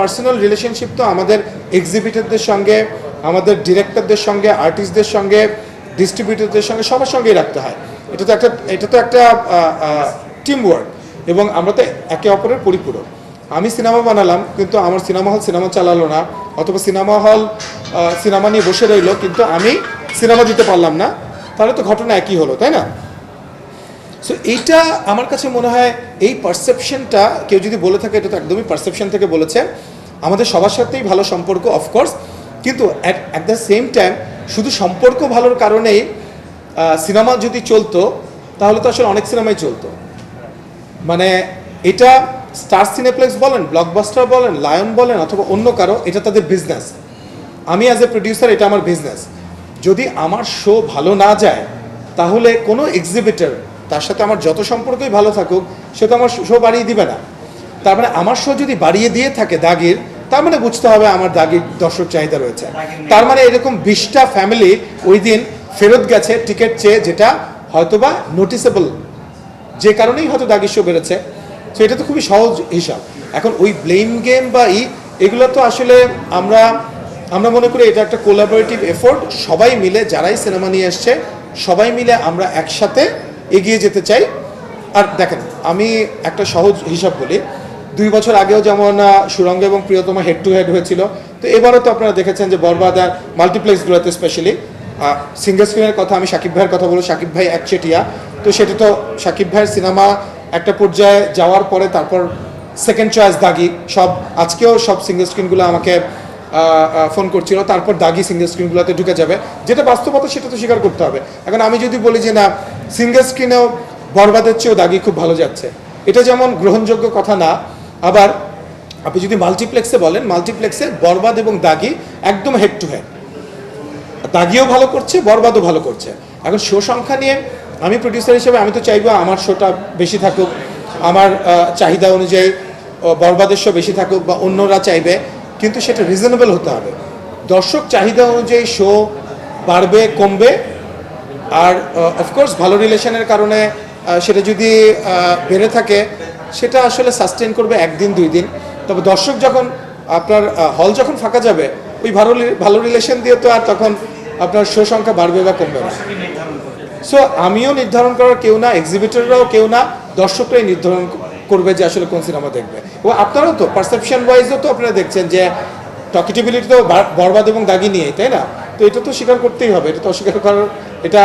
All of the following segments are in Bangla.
পার্সোনাল রিলেশনশিপ তো আমাদের এক্সিবিটরদের সঙ্গে, আমাদের ডিরেক্টরদের সঙ্গে আর্টিস্টদের সঙ্গে ডিস্ট্রিবিউটরদের সঙ্গে, সবার সঙ্গেই রাখতে হয়। এটা তো একটা, এটা তো একটা টিম ওয়ার্ক এবং আমরা তো একে অপরের পরিপূরক। আমি সিনেমা বানালাম, কিন্তু আমার সিনেমা হল সিনেমা চালালো না, অথবা সিনেমা হল সিনেমা নিয়ে বসে রইল, কিন্তু আমি সিনেমা দিতে পারলাম না। তাহলে তো ঘটনা একই হলো, তাই না? সো এটা আমার কাছে মনে হয় এই পারসেপশনটা কেউ যদি বলে থাকে, এটা তো একদমই পারসেপশন থেকে বলেছে, আমাদের সবার সাথেই ভালো সম্পর্ক অফকোর্স কিন্তু অ্যাট দ্য সেম টাইম শুধু সম্পর্ক ভালোর কারণেই সিনেমা যদি চলতো, তাহলে তো আসলে অনেক সিনেমাই চলতো। মানে এটা স্টার সিনেপ্লেক্স বলেন ব্লকবাস্টার বলেন লায়ন বলেন, অথবা অন্য কারও, এটা তাদের বিজনেস আমি অ্যাজ এ প্রডিউসার এটা আমার বিজনেস যদি আমার শো ভালো না যায়, তাহলে কোনো এক্সিবিটর তার সাথে আমার যত সম্পর্কই ভালো থাকুক, সে তো আমার শো বাড়িয়ে দিবে না। তার মানে আমার শো যদি বাড়িয়ে দিয়ে থাকে দাগির, তার মানে বুঝতে হবে আমার দাগির দর্শক চাহিদা রয়েছে। তার মানে এরকম বিশটা ফ্যামিলি ওই দিন ফেরত গেছে টিকিট চেয়ে, যেটা হয়তোবা নোটিসেবল যে কারণেই হয়তো দাগির শো বেড়েছে। তো এটা তো খুবই সহজ হিসাব। এখন ওই ব্লেম গেম বা ই, এগুলো তো আসলে আমরা আমরা মনে করি এটা একটা কোলাবোরেটিভ এফোর্ট সবাই মিলে, যারাই সিনেমা নিয়ে এসছে, সবাই মিলে আমরা একসাথে এগিয়ে যেতে চাই। আর দেখেন, আমি একটা সহজ হিসাব বলি, দুই বছর আগেও যেমন সুরঙ্গ এবং প্রিয়তমা হেড টু হেড হয়েছিল, তো এবারও তো আপনারা দেখেছেন যে বরবাদ আর মাল্টিপ্লেক্সগুলোতে স্পেশালি সিঙ্গেল স্ক্রিনের কথা আমি সাকিব ভাইয়ের কথা বলব, সাকিব ভাই একচেটিয়া তো সেটা তো সাকিব ভাইয়ের সিনেমা একটা পর্যায়ে যাওয়ার পরে তারপর সেকেন্ড চয়েস দাগি, সব আজকেও সব সিঙ্গেল স্ক্রিনগুলো আমাকে ফোন করছিল, তারপর দাগি সিঙ্গেল স্ক্রিনগুলোতে ঢুকে যাবে, যেটা বাস্তবতা সেটা তো স্বীকার করতে হবে। এখন আমি যদি বলি যে না সিঙ্গেল স্ক্রিনেও বরবাদের চেয়েও দাগি খুব ভালো যাচ্ছে। এটা যেমন গ্রহণযোগ্য কথা না, আবার আপনি যদি মাল্টিপ্লেক্সে বলেন মাল্টিপ্লেক্সে বরবাদ এবং দাগি একদম হেড টু হেড দাগিও ভালো করছে, বরবাদও ভালো করছে। এখন শো সংখ্যা নিয়ে আমি প্রডিউসার হিসেবে আমি তো চাইব আমার শোটা বেশি থাকুক, আমার চাহিদা অনুযায়ী বরবাদের শো বেশি থাকুক বা অন্যরা চাইবে, কিন্তু সেটা রিজনেবল হতে হবে। দর্শক চাহিদা অনুযায়ী শো বাড়বে, কমবে আর অফকোর্স ভালো রিলেশনের কারণে সেটা যদি বেড়ে থাকে, সেটা আসলে সাস্টেন করবে একদিন, দুই দিন। তবে দর্শক যখন, আপনার হল যখন ফাঁকা যাবে, ওই ভালো ভালো রিলেশন দিয়ে তো আর তখন আপনার শো সংখ্যা বাড়বে বা কমবে না। সো আমিও নির্ধারণ করার কেউ না এক্সিবিটররাও কেউ না, দর্শকরাই নির্ধারণ করবে যে আসলে কোন সিনেমা দেখবে। এবং আপনারাও তো পারসেপশন ওয়াইজও তো আপনারা দেখছেন যে টকিটেবিলিটি তো বরবাদ এবং দাগি নিয়ে তাই না? তো এটা তো স্বীকার করতেই হবে, এটা তো অস্বীকার করার, এটা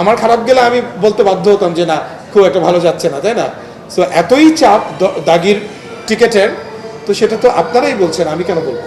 আমার খারাপ গেলে আমি বলতে বাধ্য হতাম যে না, খুব একটা ভালো যাচ্ছে না, তাই না? তো এতই চাপ দাগির টিকেটের, তো সেটা তো আপনারাই বলছেন, আমি কেন বলব?